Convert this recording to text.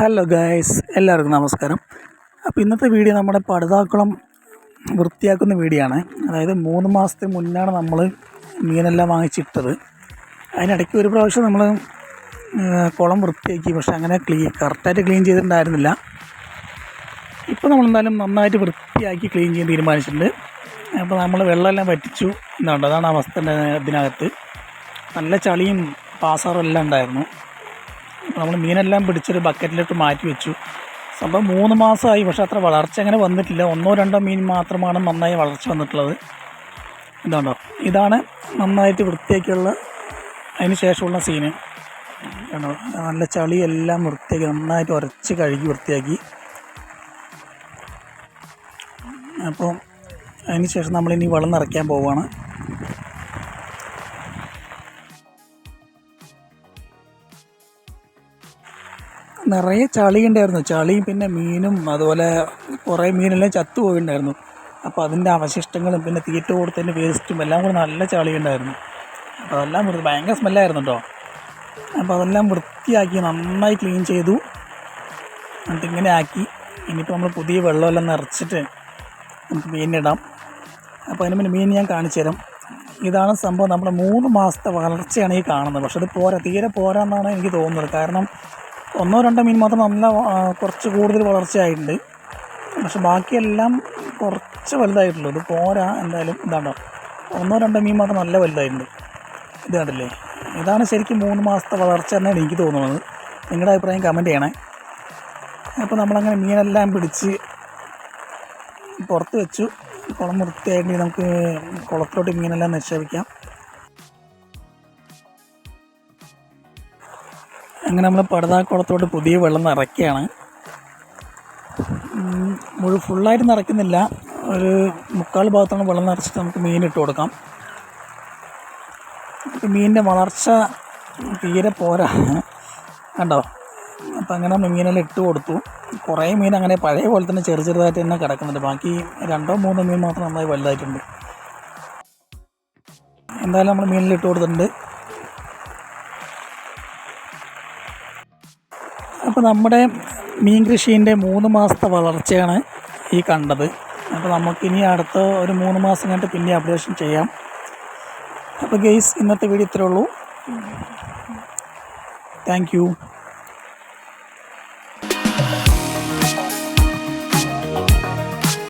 Hello guys എല്ലാവർക്കും നമസ്കാരം. അപ്പോൾ ഇന്നത്തെ വീഡിയോ നമ്മുടെ പടുതാക്കുളം വൃത്തിയാക്കുന്ന വീഡിയോ ആണ്. അതായത് മൂന്ന് മാസത്തിന് മുന്നാണ് നമ്മൾ മീനെല്ലാം വാങ്ങിച്ചിട്ടത്. അതിനിടയ്ക്ക് ഒരു പ്രാവശ്യം നമ്മൾ കുളം വൃത്തിയാക്കി പക്ഷെ അങ്ങനെ ക്ലീൻ കറക്റ്റായിട്ട് ക്ലീൻ ചെയ്തിട്ടുണ്ടായിരുന്നില്ല. ഇപ്പോൾ നമ്മളെന്തായാലും നന്നായിട്ട് വൃത്തിയാക്കി ക്ലീൻ ചെയ്യാൻ തീരുമാനിച്ചിട്ടുണ്ട്. അപ്പോൾ നമ്മൾ വെള്ളമെല്ലാം വറ്റിച്ചു. എന്നുണ്ട് അതാണ് അവസ്ഥ ഇതിനകത്ത് നല്ല ചളിയും പാസാറും എല്ലാം ഉണ്ടായിരുന്നു. നമ്മൾ മീനെല്ലാം പിടിച്ചൊരു ബക്കറ്റിലിട്ട് മാറ്റി വെച്ചു. സംഭവം മൂന്ന് മാസമായി പക്ഷേ അത്ര വളർച്ച അങ്ങനെ വന്നിട്ടില്ല. ഒന്നോ രണ്ടോ മീൻ മാത്രമാണ് നന്നായി വളർച്ച വന്നിട്ടുള്ളത്. ഇതാണോ ഇതാണ് നന്നായിട്ട് വൃത്തിയാക്കിയുള്ള അതിന് ശേഷമുള്ള സീന് കണ്ടോ നല്ല ചളിയെല്ലാം വൃത്തിയാക്കി നന്നായിട്ട് ഉരച്ച് കഴുകി വൃത്തിയാക്കി. അപ്പോൾ അതിന് ശേഷം നമ്മളിനി വെള്ളം നിറയ്ക്കാൻ പോവുകയാണ്. നിറയെ ചളി ഉണ്ടായിരുന്നു. ചളിയും പിന്നെ മീനും അതുപോലെ കുറേ മീനെല്ലാം ചത്തു പോയിണ്ടായിരുന്നു അപ്പോൾ അതിന്റെ അവശിഷ്ടങ്ങളും പിന്നെ തീറ്റ കൊടുത്തതിന്റെ വേസ്റ്റും എല്ലാം കൂടെ നല്ല ചളി ഉണ്ടായിരുന്നു. അപ്പോൾ അതെല്ലാം വൃത്തി ഭയങ്കര സ്മെല്ലായിരുന്നു കേട്ടോ അപ്പോൾ അതെല്ലാം വൃത്തിയാക്കി നന്നായി ക്ലീൻ ചെയ്തു. എന്നിട്ട് ഇങ്ങനെ ആക്കി. ഇനിയിപ്പോൾ നമ്മൾ പുതിയ വെള്ളമെല്ലാം നിറച്ചിട്ട് നമുക്ക് മീനിടാം അപ്പോൾ അതിന് മുന്നേ മീൻ ഞാൻ കാണിച്ചു തരാം. ഇതാണ് സംഭവം. നമ്മുടെ മൂന്ന് മാസത്തെ വളർച്ചയാണ് ഈ കാണുന്നത്. പക്ഷെ അത് പോരാ തീരെ പോരാ എന്നാണ് എനിക്ക് തോന്നുന്നത്. കാരണം ഒന്നോ രണ്ടോ മീൻ മാത്രം നല്ല കുറച്ച് കൂടുതൽ വളർച്ചയായിട്ടുണ്ട്. പക്ഷെ ബാക്കിയെല്ലാം കുറച്ച് വലുതായിട്ടുള്ളൂ. ഇത് പോരാ എന്തായാലും ഇതാണ്. ഒന്നോ രണ്ടോ മീൻ മാത്രം നല്ല വലുതായിട്ടുണ്ട്. ഇത് കണ്ടില്ലേ? ഇതാണ് ശരിക്കും മൂന്ന് മാസത്തെ വളർച്ച എന്നാണ് എനിക്ക് തോന്നുന്നത്. നിങ്ങളുടെ അഭിപ്രായം കമന്റ് ചെയ്യണേ. അപ്പോൾ നമ്മളങ്ങനെ മീനെല്ലാം പിടിച്ച് പുറത്ത് വെച്ചു. കുളം വൃത്തിയായിട്ട് നമുക്ക് കുളത്തിലോട്ട് മീനെല്ലാം നിക്ഷേപിക്കാം. അങ്ങനെ നമ്മൾ പടുതാക്കുളത്തോട്ട് പുതിയ വെള്ളം നിറയ്ക്കുകയാണ്. മുഴു ഫുള്ളായിട്ട് നിറയ്ക്കുന്നില്ല. ഒരു മുക്കാൽ ഭാഗത്താണ് വെള്ളം നിറച്ചിട്ട് നമുക്ക് മീൻ ഇട്ട് കൊടുക്കാം. മീനിന്റെ വളർച്ച തീരെ പോരാ. കണ്ടോ? അപ്പം അങ്ങനെ മീനെല്ലാം ഇട്ട് കൊടുത്തു. കുറേ മീൻ അങ്ങനെ പഴയ പോലെ തന്നെ ചെറു ചെറുതായിട്ട് തന്നെ കിടക്കുന്നുണ്ട്. ബാക്കി രണ്ടോ മൂന്നോ മീൻ മാത്രം നന്നായി വലുതായിട്ടുണ്ട്. എന്തായാലും നമ്മൾ മീനിൽ ഇട്ട് കൊടുത്തിട്ടുണ്ട്. അപ്പോൾ നമ്മുടെ മീൻ കൃഷീന്റെ മൂന്ന് മാസത്തെ വളർച്ചയാണ് ഈ കണ്ടത്. അപ്പോൾ നമുക്കിനി അടുത്ത ഒരു മൂന്ന് മാസം കഴിഞ്ഞിട്ട് പിന്നെ അപ്ഡേഷൻ ചെയ്യാം. അപ്പോൾ ഗെയ്സ് ഇന്നത്തെ വീഡിയോ ഇത്രേ ഉള്ളൂ. താങ്ക്